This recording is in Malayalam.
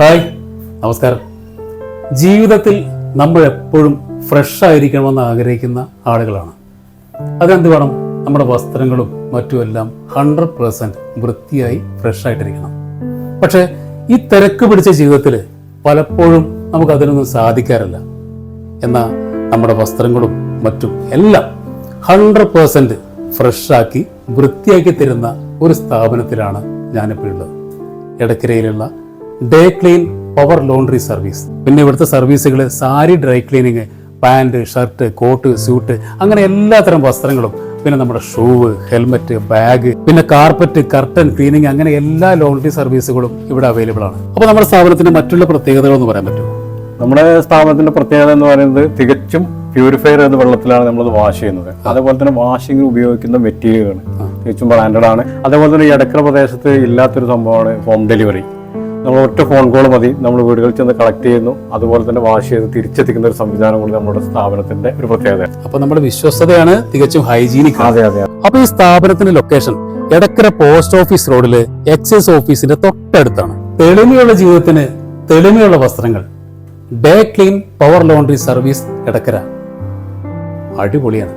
ഹായ് നമസ്കാരം. ജീവിതത്തിൽ നമ്മൾ എപ്പോഴും ഫ്രഷ് ആയിരിക്കണമെന്ന് ആഗ്രഹിക്കുന്ന ആളുകളാണ്. അതെന്ത് വേണം? നമ്മുടെ വസ്ത്രങ്ങളും മറ്റുമെല്ലാം ഹൺഡ്രഡ് പേഴ്സന്റ് വൃത്തിയായി ഫ്രഷ് ആയിട്ടിരിക്കണം. പക്ഷേ ഈ തിരക്ക് പിടിച്ച ജീവിതത്തിൽ പലപ്പോഴും നമുക്ക് അതിനൊന്നും സാധിക്കാറില്ല. എന്നാൽ നമ്മുടെ വസ്ത്രങ്ങളും മറ്റും എല്ലാം ഹൺഡ്രഡ് പേഴ്സന്റ് ഫ്രഷാക്കി വൃത്തിയാക്കി തരുന്ന ഒരു സ്ഥാപനത്തിലാണ് ഞാനിപ്പോൾ ഉള്ളത്. എടക്കരയിലുള്ള day clean power laundry service പിന്നെ ഇവിടുത്തെ സർവീസുകൾ sari dry cleaning pant shirt coat suit അങ്ങനെ എല്ലാത്തരം വസ്ത്രങ്ങളും. പിന്നെ നമ്മുടെ ഷൂവ് ഹെൽമെറ്റ് ബാഗ് പിന്നെ കാർപ്പറ്റ് കർട്ടൻ ക്ലീനിങ് അങ്ങനെ എല്ലാ ലോണ്ടറി സർവീസുകളും ഇവിടെ അവൈലബിൾ ആണ്. അപ്പോൾ നമ്മുടെ സ്ഥാപനത്തിന്റെ മറ്റുള്ള പ്രത്യേകതകൾ എന്ന് പറയാൻ പറ്റുമോ? നമ്മുടെ സ്ഥാപനത്തിന്റെ പ്രത്യേകത എന്ന് പറയുന്നത് തികച്ചും പ്യൂരിഫയർ എന്ന വെള്ളത്തിലാണ് നമ്മളത് വാഷ് ചെയ്യുന്നത്. അതേപോലെ തന്നെ വാഷിംഗ് ഉപയോഗിക്കുന്ന മെറ്റീരിയലാണ് തികച്ചും ബ്രാൻഡഡ് ആണ്. അതേപോലെ തന്നെ ഈ ഇടക്കര പ്രദേശത്ത് ഇല്ലാത്തൊരു സംഭവമാണ് ഹോം ഡെലിവറി നമ്മൾ ഒറ്റ ഫോൺ കോൾ മതി. നമ്മൾ വീടുകളിൽ ചെന്ന് കളക്ട് ചെയ്യുന്നു. അതുപോലെ തന്നെ വാഷ് ചെയ്ത് തിരിച്ചെത്തിക്കുന്ന ഒരു സംവിധാനം കൂടി നമ്മുടെ സ്ഥാപനത്തിന്റെ ഒരു പ്രത്യേകത. അപ്പൊ നമ്മുടെ വിശ്വസ്തതയാണ് തികച്ചും ഹൈജീനിക് അതെ അതെ അപ്പൊ ഈ സ്ഥാപനത്തിന്റെ ലൊക്കേഷൻ എടക്കര പോസ്റ്റ് ഓഫീസ് റോഡിൽ എക്സൈസ് ഓഫീസിന്റെ തൊട്ടടുത്താണ്. തെളിമയുള്ള ജീവിതത്തിന് തെളിമയുള്ള വസ്ത്രങ്ങൾ. Day clean power laundry service Edakkara. അടിപൊളിയാണ്.